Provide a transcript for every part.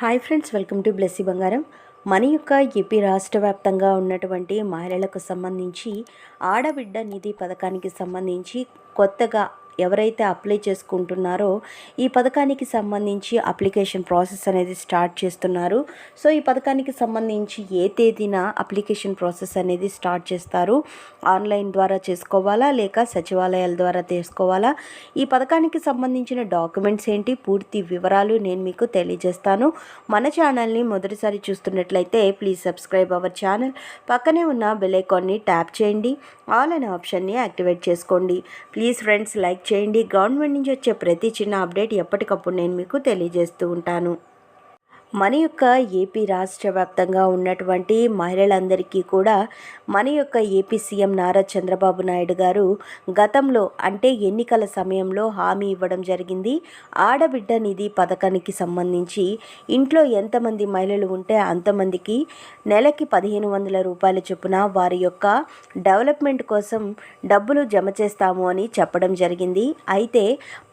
Hi friends welcome to Blessy బంగారం. మన యొక్క ఏపీ రాష్ట్ర వ్యాప్తంగా ఉన్నటువంటి మహిళలకు సంబంధించి ఆడబిడ్డ నిధి పథకానికి సంబంధించి కొత్తగా ఎవరైతే అప్లై చేసుకుంటున్నారో ఈ పథకానికి సంబంధించి అప్లికేషన్ ప్రాసెస్ అనేది స్టార్ట్ చేస్తున్నారు. సో ఈ పథకానికి సంబంధించి ఏ తేదీన అప్లికేషన్ ప్రాసెస్ అనేది స్టార్ట్ చేస్తారు? ఆన్లైన్ ద్వారా చేసుకోవాలా? లేక సచివాలయాల ద్వారా తీసుకోవాలా ఈ పథకానికి సంబంధించిన డాక్యుమెంట్స్ ఏంటి? పూర్తి వివరాలు నేను మీకు తెలియజేస్తాను. మన ఛానల్ని మొదటిసారి చూస్తున్నట్లయితే ప్లీజ్ సబ్స్క్రైబ్ అవర్ ఛానల్. పక్కనే ఉన్న బెల్ ఐకాన్ని ట్యాప్ చేయండి. ఆల్ అనే ఆప్షన్ని యాక్టివేట్ చేసుకోండి. ప్లీజ్ ఫ్రెండ్స్ లైక్ చేయండి. గవర్నమెంట్ నుంచి వచ్చే ప్రతి చిన్న అప్డేట్ ఎప్పటికప్పుడు నేను మీకు తెలియజేస్తూ ఉంటాను. మన యొక్క ఏపీ రాష్ట్ర వ్యాప్తంగా ఉన్నటువంటి మహిళలందరికీ కూడా మన యొక్క ఏపీ సీఎం నారా చంద్రబాబు నాయుడు గారు గతంలో అంటే ఎన్నికల సమయంలో హామీ ఇవ్వడం జరిగింది. ఆడబిడ్డ నిధి పథకానికి సంబంధించి ఇంట్లో ఎంతమంది మహిళలు ఉంటే అంతమందికి నెలకి పదిహేను వందల రూపాయల చొప్పున వారి యొక్క డెవలప్మెంట్ కోసం డబ్బులు జమ చేస్తాము అని చెప్పడం జరిగింది. అయితే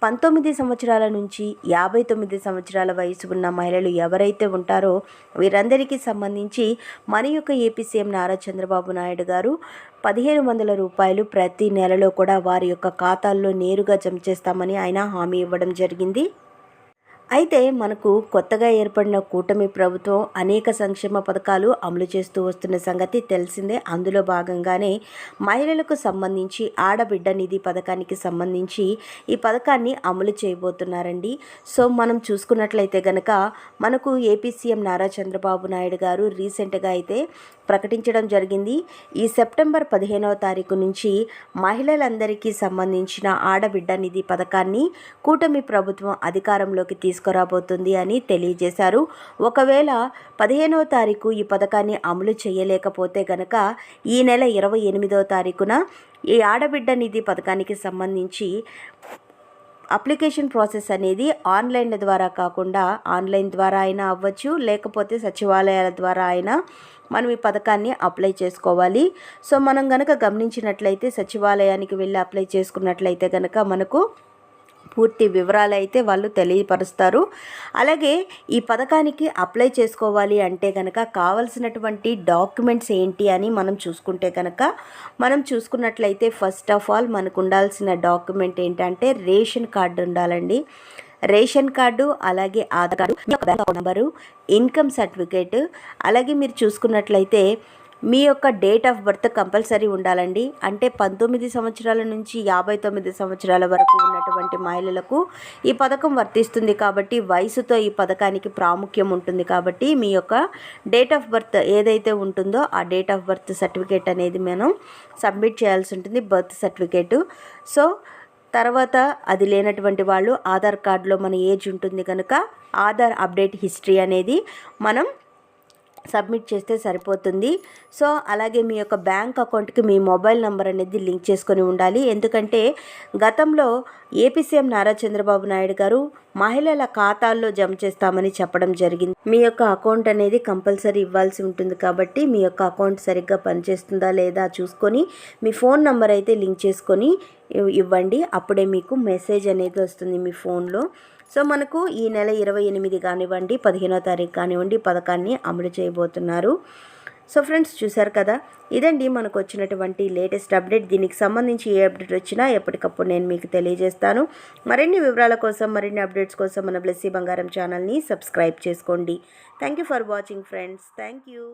పంతొమ్మిది సంవత్సరాల నుంచి యాభై తొమ్మిది సంవత్సరాల వయసు ఉన్న మహిళలు ఎవరైతే ఎవరైతే ఉంటారో వీరందరికీ సంబంధించి మన యొక్క ఏపీ సీఎం నారా చంద్రబాబు నాయుడు గారు పదిహేను వందల రూపాయలు ప్రతి నెలలో కూడా వారి యొక్క ఖాతాల్లో నేరుగా జమ చేస్తామని ఆయన హామీ ఇవ్వడం జరిగింది. అయితే మనకు కొత్తగా ఏర్పడిన కూటమి ప్రభుత్వం అనేక సంక్షేమ పథకాలు అమలు చేస్తూ వస్తున్న సంగతి తెలిసిందే. అందులో భాగంగానే మహిళలకు సంబంధించి ఆడబిడ్డ నిధి పథకానికి సంబంధించి ఈ పథకాన్ని అమలు చేయబోతున్నారండి. సో మనం చూసుకున్నట్లయితే గనక మనకు ఏపీ సీఎం నారా చంద్రబాబు నాయుడు గారు రీసెంట్గా అయితే ప్రకటించడం జరిగింది. ఈ సెప్టెంబర్ పదిహేనవ తారీఖు నుంచి మహిళలందరికీ సంబంధించిన ఆడబిడ్డ నిధి పథకాన్ని కూటమి ప్రభుత్వం అధికారంలోకి తీసుకురాబోతుంది అని తెలియజేశారు. ఒకవేళ పదిహేనవ తారీఖు ఈ పథకాన్ని అమలు చేయలేకపోతే గనక ఈ నెల ఇరవై ఎనిమిదవ తారీఖున ఈ ఆడబిడ్డ నిధి పథకానికి సంబంధించి అప్లికేషన్ ప్రాసెస్ అనేది ఆన్లైన్ల ద్వారా కాకుండా ఆన్లైన్ ద్వారా అయినా అవ్వచ్చు లేకపోతే సచివాలయాల ద్వారా అయినా మనం ఈ పథకాన్ని అప్లై చేసుకోవాలి. సో మనం కనుక గమనించినట్లయితే సచివాలయానికి వెళ్ళి అప్లై చేసుకున్నట్లయితే కనుక మనకు పూర్తి వివరాలు అయితే వాళ్ళు తెలియపరుస్తారు. అలాగే ఈ పథకానికి అప్లై చేసుకోవాలి అంటే కనుక కావలసినటువంటి డాక్యుమెంట్స్ ఏంటి అని మనం చూసుకుంటే కనుక మనం చూసుకున్నట్లయితే ఫస్ట్ ఆఫ్ ఆల్ మనకు ఉండాల్సిన డాక్యుమెంట్ ఏంటంటే రేషన్ కార్డు ఉండాలండి. రేషన్ కార్డు అలాగే Aadhaar card number income certificate అలాగే మీరు చూసుకున్నట్లయితే మీ యొక్క డేట్ ఆఫ్ బర్త్ కంపల్సరీ ఉండాలండి. అంటే పంతొమ్మిది సంవత్సరాల నుంచి యాభై తొమ్మిది సంవత్సరాల వరకు ఉన్నటువంటి మహిళలకు ఈ పథకం వర్తిస్తుంది కాబట్టి వయసుతో ఈ పథకానికి ప్రాముఖ్యం ఉంటుంది కాబట్టి మీ యొక్క డేట్ ఆఫ్ బర్త్ ఏదైతే ఉంటుందో ఆ డేట్ ఆఫ్ బర్త్ సర్టిఫికేట్ అనేది మనం సబ్మిట్ చేయాల్సి ఉంటుంది బర్త్ సర్టిఫికేటు. సో తర్వాత అది లేనటువంటి వాళ్ళు ఆధార్ కార్డులో మన ఏజ్ ఉంటుంది కనుక ఆధార్ అప్డేట్ హిస్టరీ అనేది మనం సబ్మిట్ చేస్తే సరిపోతుంది. సో అలాగే మీ యొక్క బ్యాంక్ అకౌంట్కి మీ మొబైల్ నెంబర్ అనేది లింక్ చేసుకొని ఉండాలి. ఎందుకంటే గతంలో ఏపీ సీఎం నారా చంద్రబాబు నాయుడు గారు మహిళల ఖాతాల్లో జమ చేస్తామని చెప్పడం జరిగింది. మీ యొక్క అకౌంట్ అనేది కంపల్సరీ ఇవ్వాల్సి ఉంటుంది కాబట్టి మీ యొక్క అకౌంట్ సరిగ్గా పనిచేస్తుందా లేదా చూసుకొని మీ ఫోన్ నెంబర్ అయితే లింక్ చేసుకొని ఇవ్వండి. అప్పుడే మీకు మెసేజ్ అనేది వస్తుంది మీ ఫోన్లో. సో మనకు ఈ నెల ఇరవై ఎనిమిది కానివ్వండి పదిహేనో తారీఖు కానివ్వండి పథకాన్ని అమలు చేయబోతున్నారు. సో ఫ్రెండ్స్ చూశారు కదా? ఇదండి మనకు వచ్చినటువంటి లేటెస్ట్ అప్డేట్. దీనికి సంబంధించి ఏ అప్డేట్ వచ్చినా ఎప్పటికప్పుడు నేను మీకు తెలియజేస్తాను. మరిన్ని వివరాల కోసం మరిన్ని అప్డేట్స్ కోసం మన బ్లెస్సీ బంగారం ఛానల్ని సబ్స్క్రైబ్ చేసుకోండి. Thank you for watching friends thank you